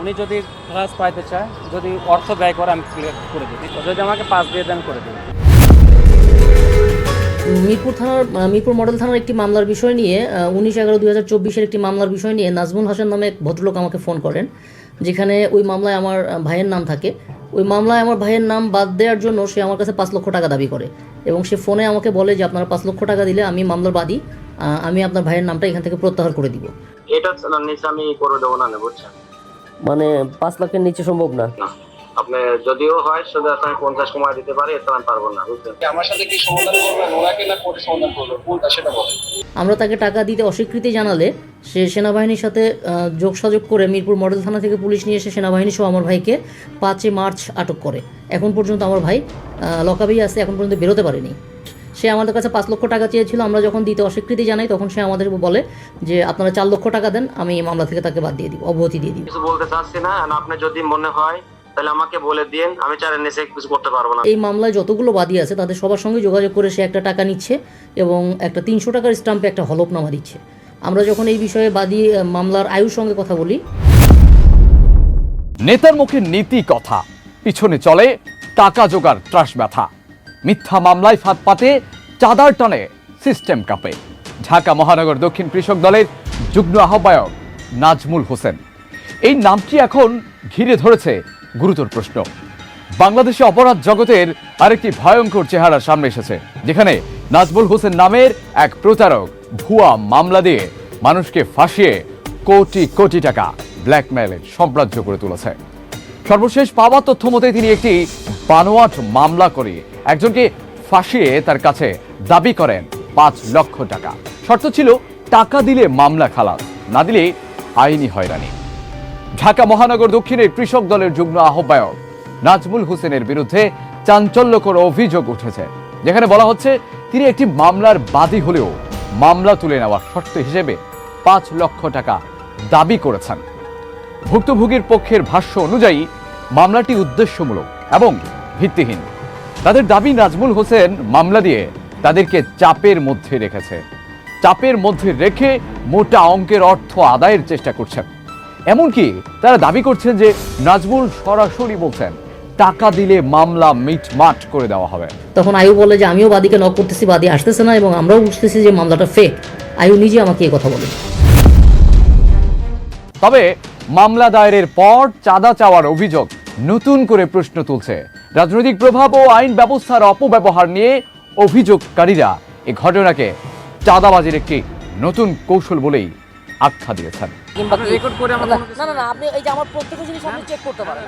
উনি যদি ক্লাস পাইতে চায় যদি অর্থ ব্যয় করে আমি ক্লিয়ার করে দিই। যদি আমাকে পাস দিয়ে দেন করে দিই। মিরপুর থানার মিরপুর মডেল থানার একটি মামলার বিষয় নিয়ে উনিশ এগারো দুই হাজার চব্বিশের একটি মামলার বিষয় নিয়ে নাজমুল হাসান নামে এক ভদ্রলোক আমাকে ফোন করেন যেখানে ওই মামলায় আমার ভাইয়ের নাম থাকে। ওই মামলায় আমার ভাইয়ের নাম বাদ দেওয়ার জন্য সে আমার কাছে পাঁচ লক্ষ টাকা দাবি করে এবং সে ফোনে আমাকে বলে যে আপনারা পাঁচ লক্ষ টাকা দিলে আমি মামলার বাদী আমি আপনার ভাইয়ের নামটা এখান থেকে প্রত্যাহার করে দিব। এটা নিচে আমি করে দেবো না বুঝছেন? মানে পাঁচ লাখের নিচে সম্ভব না। আপনি যদিও হয় শুধু আমি পঞ্চাশ সময় দিতে পারি এটা আমি পারব না বুঝছেন? আমার সাথে কি সমাধান করবেন? ওনাকে না কোর্টে সমাধান করবেন? কোনটা সেটা বলেন। আমরা তাকে টাকা দিতে অস্বীকৃতি জানালে সে সেনাবাহিনীর সাথে যোগসাযোগ করে মিরপুর মডেল থানা থেকে পুলিশ নিয়ে এসে সেনাবাহিনী সহ আমার ভাইকে পাঁচই মার্চ আটক করে। এখন পর্যন্ত আমার ভাই লকাবেই আছে এখন পর্যন্ত বেরোতে পারেনি। সে আমাদের কাছে পাঁচ লক্ষ টাকা চেয়েছিল আমরা যখন দিতে অস্বীকৃতি জানাই তখন সে আমাদের বলে যে আপনারা চার লক্ষ টাকা দেন আমি এই মামলা থেকে তাকে বাদ দিয়ে দিব অব্যাহতি দিয়ে দিব। কিছু বলতে চাচ্ছি না আপনি যদি মনে হয় তাহলে আমাকে বলে দিন আমি চারের নিচে কিছু করতে পারব না। এই মামলায় যতগুলো বাদী আছে তাদের সবার সঙ্গে যোগাযোগ করে সে একটা টাকা নিচ্ছে এবং একটা তিনশো টাকার স্টাম্পে একটা হলফনামা দিচ্ছে। আমরা যখন এই বিষয়ে বাদী মামলার আয়ুর সঙ্গে কথা বলি। নেতার মুখে নীতি কথা পিছনে চলে টাকা জোগাড় ত্রাস ব্যথা। মিথ্যা মামলায় ফাঁদ পাতে চাঁদার টানে সিস্টেম কাপে। ঢাকা মহানগর দক্ষিণ কৃষক দলের যুগ্ম আহ্বায়ক নাজমুল হোসেন। এই নামটি এখন ঘিরে ধরেছে গুরুতর প্রশ্ন। বাংলাদেশে অপরাধ জগতের আরেকটি ভয়ঙ্কর চেহারা সামনে এসেছে, যেখানে নাজমুল হোসেন নামের এক প্রতারক ভুয়া মামলা দিয়ে মানুষকে ফাঁসিয়ে কোটি কোটি টাকা ব্ল্যাকমেইলের সাম্রাজ্য করে তুলেছে। সর্বশেষ পাওয়া তথ্য মতে তিনি একটি বানোয়াট মামলা করে একজনকে ফাঁসিয়ে তার কাছে দাবি করেন পাঁচ লক্ষ টাকা? শর্ত ছিল টাকা দিলে মামলা খালাস, না দিলে আইনি হয়রানি। ঢাকা মহানগর দক্ষিণের কৃষক দলের যুগ্ম আহ্বায়ক নাজমুল হোসেনের বিরুদ্ধে চাঞ্চল্যকর অভিযোগ উঠেছে, যেখানে বলা হচ্ছে তিনি একটি মামলার বাদী হলেও মামলা তুলে নেওয়ার শর্ত হিসেবে পাঁচ লক্ষ টাকা দাবি করেছেন। ভুক্তভোগীর পক্ষের ভাষ্য অনুযায়ী, মামলাটি উদ্দেশ্যমূলক এবং ভিত্তিহীন। তাদের দাবি নাজমুল হোসেন মামলা দিয়ে তাদেরকে চাপের মধ্যে রেখেছে। চাপের মধ্যে রেখে মোটা অঙ্কের অর্থ আদায়ের চেষ্টা করছেন। এমনকি তারা দাবি করছেন যে নাজমুল সরাসরি বলছেন টাকা দিলে মামলা মিটমাট করে দেওয়া হবে। তখন আয়ু বলে যে আমিও বাদীকে নক করতেছি বাদী আসতেছে না এবং আমরাও বুঝতেছি যে মামলাটা ফেক আয়ু নিজে আমাকে এই কথা বলে। তবে মামলা দায়েরের পর চাঁদা চাওয়ার অভিযোগ নতুন করে প্রশ্ন তুলছে রাজনৈতিক প্রভাব ও আইন ব্যবস্থার অপব্যবহার নিয়ে অভিযোগকারীরা এ ঘটনাকে চাঁদাবাজির একটি নতুন কৌশল বলেই আখ্যা দিয়েছেন। কিংবা রেকর্ড করে আমার কোনো কিছু- না না না আপনি এই যে আমার প্রত্যেক জিনিস আপনি চেক করতে পারেন।